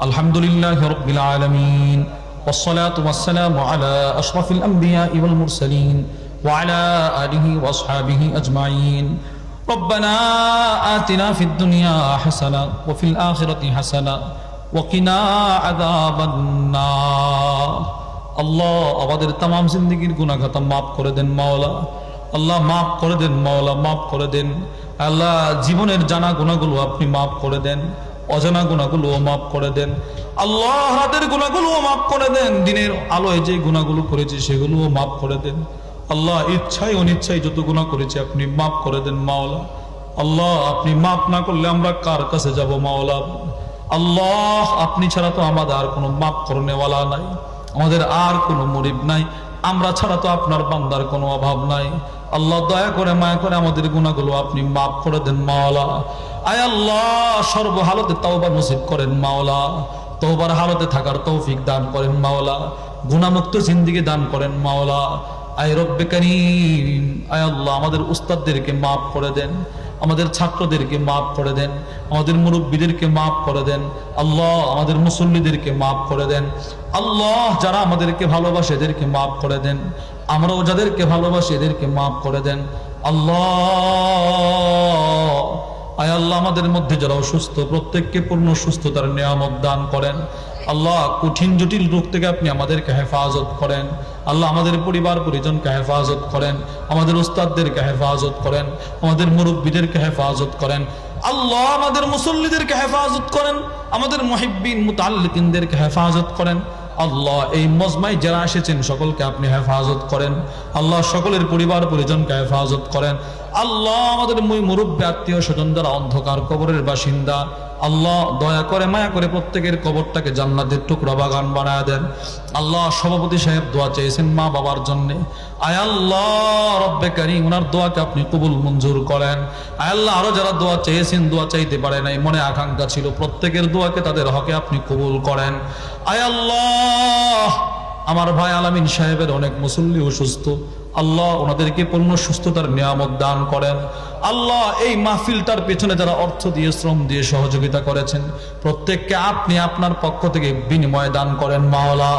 الحمد لله رب العالمين والصلاة والسلام على أشرف الأنبياء والمرسلين وعلى آله وأصحابه أجمعين ربنا آتنا في الدنيا حسنة وفي الآخرة حسنة وقنا عذاب النار আল্লাহ আমাদের তাম জিন্দগির গুণাঘাতা মাফ করে দেন মাওলা আল্লাহ মাফ করে দেন মাওলা মাফ করে দেন আল্লাহ জীবনের জানা গুণাগুলো আপনি মাফ করে দেন অজানা গুণাগুলো মাফ করে দেন। আল্লাহ রাতের গুণাগুলো মাফ করে দেন। দিনের আলোয় যে গুণাগুলো করেছি সেগুলোও মাফ করে দেন। আল্লাহ ইচ্ছায় অনিচ্ছায় যত গুণা করেছি আপনি মাফ করে দেন মাওলা। আল্লাহ, আপনি মাফ না করলে আমরা কার কাছে যাব মাওলা? আল্লাহ, আপনি ছাড়া তো আমাদের আর কোনো মাফ করনেওয়ালা নাই। আমাদের আর কোনো মরিব নাই। আমরা ছাড়া তো আপনার বান্দার কোনো অভাব নাই। আল্লাহ দয়া করে, মায়া করে আমাদের গুণাগুলো আপনি মাফ করে দেন মাওলা। আয় আল্লাহ, সর্বহালতে তাওবা নসিব করেন মাওলা। তওবার হালতে থাকার তৌফিক দান করেন মাওলা। গুণামুক্ত জিন্দিগি দান করেন মাওলা। আয় রব্বে করিম, আয় আমাদের উস্তাদদেরকে মাফ করে দেন, আমাদের ছাত্রদেরকে মাফ করে দেন, আমাদের মুরব্বীদেরকে মাফ করে দেন, আল্লাহ, আমাদের মুসল্লিদেরকে মাফ করে দেন, আল্লাহ, যারা আমাদেরকে ভালোবাসে এদেরকে মাফ করে দেন, আমরাও যাদেরকে ভালোবাসি এদেরকে মাফ করে দেন, আল্লাহ। আয় আল্লাহ আমাদের মধ্যে যারা অসুস্থ, প্রত্যেককে পূর্ণ সুস্থতার নিয়ামত দান করেন। আল্লাহ কঠিন, জটিল রোগ থেকে আপনি আমাদেরকে হেফাজত করেন। আল্লাহ আমাদের পরিবার, পরিজনকে হেফাজত করেন। আমাদের উস্তাদদেরকে হেফাজত করেন। আমাদের মুরব্বীদেরকে হেফাজত করেন। আল্লাহ আমাদের মুসল্লিদেরকে হেফাজত করেন। আমাদের মহিব্বিন, মুতাল্লিকিনদেরকে হেফাজত করেন। আল্লাহ, এই মজমাই যারা এসেছেন সকলকে আপনি হেফাজত করেন। আল্লাহ সকলের পরিবার পরিজনকে হেফাজত করেন। আল্লাহ আমাদের মুই মুরব্বী আত্মীয় স্বজন দ্বারা অন্ধকার কবরের বাসিন্দা। আল্লাহ দয়া করে, মায়া করে প্রত্যেকের কবরটাকে জান্নাতের টুকরা বাগান বানায় দেন। আল্লাহ সভাপতি সাহেব দোয়া চেয়েছেন মা বাবার জন্যে। আয় আল্লাহ রব্বে কারিম, ওনার দোয়াকে আপনি কবুল মঞ্জুর করেন। আয় আল্লাহ, আরও যারা দোয়া চেয়েছেন, দোয়া চাইতে পারে নাই, মনে আকাঙ্ক্ষা ছিল। প্রত্যেকের দোয়াকে তাদের হকে আপনি কবুল করেন। আয় আল্লাহ আমার ভাই আলামিন সাহেবের অনেক মুসল্লি অসুস্থ আল্লাহ ওনাদেরকে পূর্ণ সুস্থতার নিয়ামত দান করেন। আল্লাহ এই মাহফিলটার পেছনে যারা অর্থ দিয়ে, শ্রম দিয়ে সহযোগিতা করেছেন, প্রত্যেককে আপনি আপনার পক্ষ থেকে বিনিময় দান করেন মাওলা।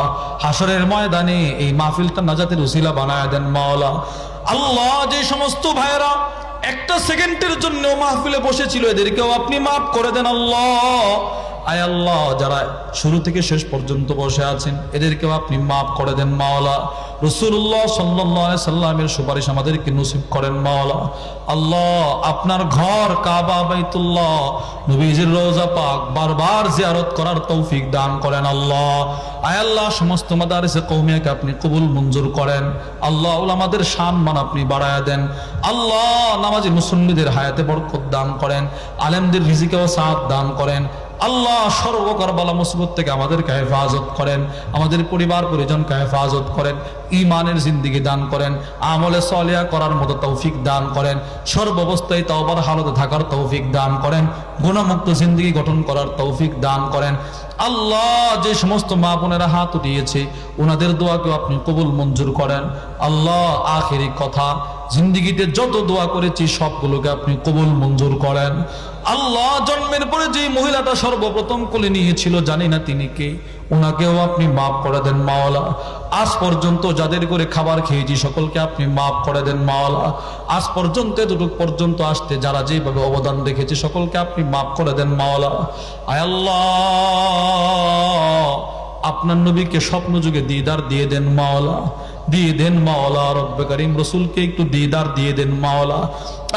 হাসরের ময়দানে এই মাহফিলটা নাজাতের উসিলা বানায় দেন মাওলা। আল্লাহ যে সমস্ত ভাইয়েরা একটা সেকেন্ডের জন্য মাহফিলে বসেছিল, এদেরকেও আপনি মাফ করে দেন আল্লাহ। আয় আল্লাহ, যারা শুরু থেকে শেষ পর্যন্ত বসে আছেন, এদেরকেও আপনি মাফ করে দেন মাওলা। রসুল্লাহ সাল্লাহ সাল্লামের সুপারিশ আমাদেরকে নসিব করেন মাওলা। আল্লাহ, আপনার ঘর কাবা, বাইতুল্লাহ, নবীজির রোজা পাক বারবার জিয়ারত করার তৌফিক দান করেন আল্লাহ। আয় আল্লাহ, সমস্ত মাদারিসে কৌমিয়াকে আপনি কবুল মঞ্জুর করেন। আল্লাহ আমাদের সম্মান আপনি বাড়ায় দেন। আল্লাহ, নামাজি মুসল্লিদের হায়াতে বরকত দান করেন। আলেমদের রিজিকেও সাথ দান করেন। আল্লাহ সর্বকর বালা মুসিবত থেকে আমাদেরকে হেফাজত করেন, আমাদের পরিবার পরিজনকে হেফাজত করেন ইমানের জিন্দিগি দান করেন, আমলে সলিয়া করার মতো তৌফিক দান করেন, সর্বাবস্থায় তওবার হালতে থাকার তৌফিক দান করেন, গুণমুক্ত জিন্দিগি গঠন করার তৌফিক দান করেন। আল্লাহ যে সমস্ত মা বোনেরা হাত উঠিয়েছে ওনাদের দোয়াকেও আপনি কবুল মঞ্জুর করেন। আল্লাহ আখেরি কথা জিন্দিগিতে যত দোয়া করেছি, সবগুলোকে আপনি কবুল মঞ্জুর করেন। আল্লাহ জন্মের পরে যে মহিলাটা সর্বপ্রথম কোলে নিয়েছিল, জানি না তিনি কে ওনাকেও আপনি মাফ করে দেন মাওলা। আজ পর্যন্ত যাদের করে খাবার খেয়েছি, সকলকে আপনি মাফ করে দেন মাওলা। আজ পর্যন্ত, এতটুক পর্যন্ত আসতে যারা যেভাবে অবদান রেখেছে, সকলকে আপনি মাফ করে দেন মাওলা। আয় আল্লাহ! আপনার নবীকে স্বপ্ন যুগে দিদার দিয়ে দেন মাওলা দিয়ে দেন মাওলা রব্বে করিম রসুলকে একটু দিদার দিয়ে দেন মাওলা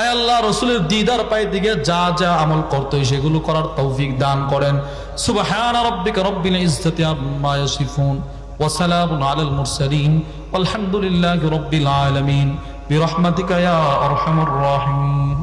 আয় আল্লাহ রসুলের দিদার পায়ে দিকে যা যা আমল করতে হয় সেগুলো করার তৌফিক দান করেন সুবহান রব্বিকা রব্বিল ইজ্জতি আম্মা ইয়াসিফুন ওয়া সালামুন আলাল মুরসালিন والحمد لله رب العالمين برحمتك يا ارحم الراحمين